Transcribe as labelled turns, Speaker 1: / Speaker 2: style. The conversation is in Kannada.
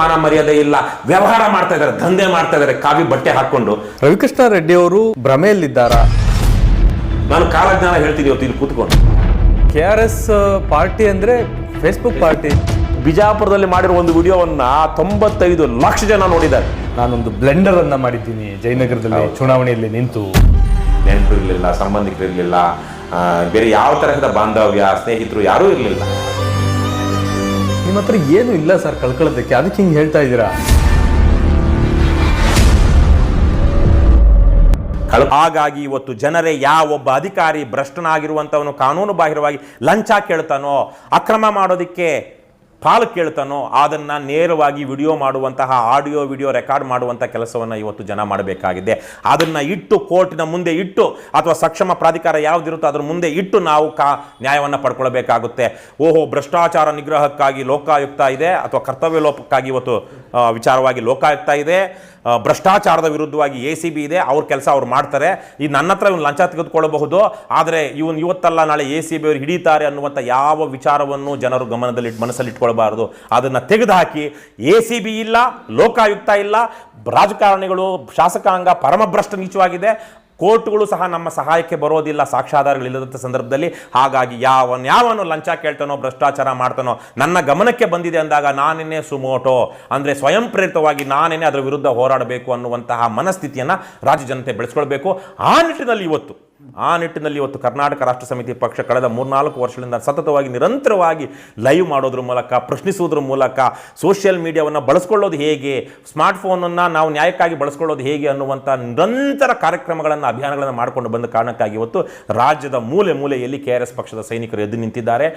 Speaker 1: ಮಾನ ಮರ್ಯಾದೆ ಇಲ್ಲ ವ್ಯವಹಾರ ಮಾಡ್ತಾ ಇದಾರೆ ದಂಧೆ ಮಾಡ್ತಾ ಇದಾರೆ ಕಾವಿ ಬಟ್ಟೆ ಹಾಕೊಂಡು.
Speaker 2: ರವಿಕೃಷ್ಣ ರೆಡ್ಡಿ ಅವರು ಭ್ರಮೆಯಲ್ಲಿದ್ದಾರ?
Speaker 1: ನಾನು ಕಾಲಜ್ಞಾನ ಹೇಳ್ತೀನಿ ಇವತ್ತು ಇಲ್ಲಿ ಕೂತ್ಕೊಂಡು.
Speaker 2: ಕೆ ಆರ್ ಎಸ್ ಪಾರ್ಟಿ ಅಂದ್ರೆ ಫೇಸ್ಬುಕ್ ಪಾರ್ಟಿ.
Speaker 1: ಬಿಜಾಪುರದಲ್ಲಿ ಮಾಡಿರೋ ಒಂದು ವಿಡಿಯೋವನ್ನ ತೊಂಬತ್ತೈದು ಲಕ್ಷ ಜನ ನೋಡಿದ್ದಾರೆ.
Speaker 2: ನಾನೊಂದು ಬ್ಲೆಂಡರ್ ಅನ್ನ ಮಾಡಿದ್ದೀನಿ ಜಯನಗರದಲ್ಲಿ ಚುನಾವಣೆಯಲ್ಲಿ ನಿಂತು.
Speaker 1: ನೆನಪು ಇರಲಿಲ್ಲ ಸಂಬಂಧಿಕರಿರಲಿಲ್ಲ ಬೇರೆ ಯಾವ ತರಹದ ಬಾಂಧವ್ಯ ಸ್ನೇಹಿತರು ಯಾರೂ ಇರಲಿಲ್ಲ.
Speaker 2: ನಿಮ್ಮ ಹತ್ರ ಏನು ಇಲ್ಲ ಸರ್ ಕಳ್ಕೊಳ್ಳೋದಕ್ಕೆ. ಅದಕ್ಕೆ ಹಿಂಗೆ ಹೇಳ್ತಾ ಇದ್ದೀರಾ?
Speaker 1: ಹಾಗಾಗಿ ಇವತ್ತು ಜನರೇ ಯಾವೊಬ್ಬ ಅಧಿಕಾರಿ ಭ್ರಷ್ಟನಾಗಿರುವಂಥವನು ಕಾನೂನು ಬಾಹಿರವಾಗಿ ಲಂಚ ಕೇಳ್ತಾನೋ, ಅಕ್ರಮ ಮಾಡೋದಕ್ಕೆ ಪಾಲು ಕೇಳ್ತಾನೋ, ಅದನ್ನ ನೇರವಾಗಿ ವಿಡಿಯೋ ಮಾಡುವಂತಹ, ಆಡಿಯೋ, ವಿಡಿಯೋ ರೆಕಾರ್ಡ್ ಮಾಡುವಂಥ ಕೆಲಸವನ್ನು ಇವತ್ತು ಜನ ಮಾಡಬೇಕಾಗಿದೆ. ಅದನ್ನ ಇಟ್ಟು, ಕೋರ್ಟಿನ ಮುಂದೆ ಇಟ್ಟು, ಅಥವಾ ಸಕ್ಷಮ ಪ್ರಾಧಿಕಾರ ಯಾವುದಿರುತ್ತೋ ಅದರ ಮುಂದೆ ಇಟ್ಟು ನಾವು ಕಾ, ನ್ಯಾಯವನ್ನು ಪಡ್ಕೊಳ್ಬೇಕಾಗುತ್ತೆ. ಓಹೋ, ಭ್ರಷ್ಟಾಚಾರ ನಿಗ್ರಹಕ್ಕಾಗಿ ಲೋಕಾಯುಕ್ತ ಇದೆ, ಅಥವಾ ಕರ್ತವ್ಯ ಲೋಪಕ್ಕಾಗಿ ಇವತ್ತು ವಿಚಾರವಾಗಿ ಲೋಕಾಯುಕ್ತ ಇದೆ. ಭ್ರಷ್ಟಾಚಾರದ ವಿರುದ್ಧವಾಗಿ ಎ ಸಿ ಬಿ ಇದೆ, ಅವ್ರ ಕೆಲಸ ಅವ್ರು ಮಾಡ್ತಾರೆ. ಈ ನನ್ನ ಹತ್ರ ಇವ್ನು ಲಂಚ ತೆಗೆದುಕೊಳ್ಳಬಹುದು, ಆದರೆ ಇವನು ಇವತ್ತಲ್ಲ ನಾಳೆ ಎ ಸಿ ಬಿ ಅವರು ಹಿಡಿತಾರೆ ಅನ್ನುವಂಥ ಯಾವ ವಿಚಾರವನ್ನು ಜನರು ಗಮನದಲ್ಲಿ ಮನಸ್ಸಲ್ಲಿ ಇಟ್ಕೊಳ್ಬಾರ್ದು ಅದನ್ನು ತೆಗೆದುಹಾಕಿ ಎ ಸಿ ಬಿ ಇಲ್ಲ, ಲೋಕಾಯುಕ್ತ ಇಲ್ಲ, ರಾಜಕಾರಣಿಗಳು, ಶಾಸಕಾಂಗ ಪರಮಭ್ರಷ್ಟ ನೀಚವಾಗಿದೆ. ಕೋರ್ಟ್ಗಳು ಸಹ ನಮ್ಮ ಸಹಾಯಕ್ಕೆ ಬರೋದಿಲ್ಲ ಸಾಕ್ಷಾಧಾರಗಳಿಲ್ಲದಂಥ ಸಂದರ್ಭದಲ್ಲಿ. ಹಾಗಾಗಿ ಯಾವನ್ ಯಾವನು ಲಂಚ ಕೇಳ್ತಾನೋ, ಭ್ರಷ್ಟಾಚಾರ ಮಾಡ್ತಾನೋ, ನನ್ನ ಗಮನಕ್ಕೆ ಬಂದಿದೆ ಅಂದಾಗ ನಾನೇನೇ ಸುಮೋಟೋ. ಅಂದರೆ ಸ್ವಯಂ ಪ್ರೇರಿತವಾಗಿ ನಾನೇನೇ ಅದರ ವಿರುದ್ಧ ಹೋರಾಡಬೇಕು ಅನ್ನುವಂತಹ ಮನಸ್ಥಿತಿಯನ್ನು ರಾಜ್ಯ ಜನತೆ ಬೆಳೆಸ್ಕೊಳ್ಬೇಕು. ಆ ನಿಟ್ಟಿನಲ್ಲಿ ಇವತ್ತು ಆ ನಿಟ್ಟಿನಲ್ಲಿ ಇವತ್ತು ಕರ್ನಾಟಕ ರಾಷ್ಟ್ರ ಸಮಿತಿ ಪಕ್ಷ ಕಳೆದ ಮೂರ್ನಾಲ್ಕು ವರ್ಷಗಳಿಂದ ಸತತವಾಗಿ ನಿರಂತರವಾಗಿ ಲೈವ್ ಮಾಡೋದ್ರ ಮೂಲಕ, ಪ್ರಶ್ನಿಸುವುದ್ರ ಮೂಲಕ ಸೋಷಿಯಲ್ ಮೀಡಿಯಾವನ್ನು ಬಳಸ್ಕೊಳ್ಳೋದು ಹೇಗೆ ಸ್ಮಾರ್ಟ್ಫೋನನ್ನು ನಾವು ನ್ಯಾಯಕ್ಕಾಗಿ ಬಳಸ್ಕೊಳ್ಳೋದು ಹೇಗೆ ಅನ್ನುವಂಥ ನಿರಂತರ ಕಾರ್ಯಕ್ರಮಗಳನ್ನು, ಅಭಿಯಾನಗಳನ್ನು ಮಾಡಿಕೊಂಡು ಬಂದ ಕಾರಣಕ್ಕಾಗಿ ಇವತ್ತು ರಾಜ್ಯದ ಮೂಲೆ ಮೂಲೆಯಲ್ಲಿ ಕೆ ಪಕ್ಷದ ಸೈನಿಕರು ಎದ್ದು ನಿಂತಿದ್ದಾರೆ.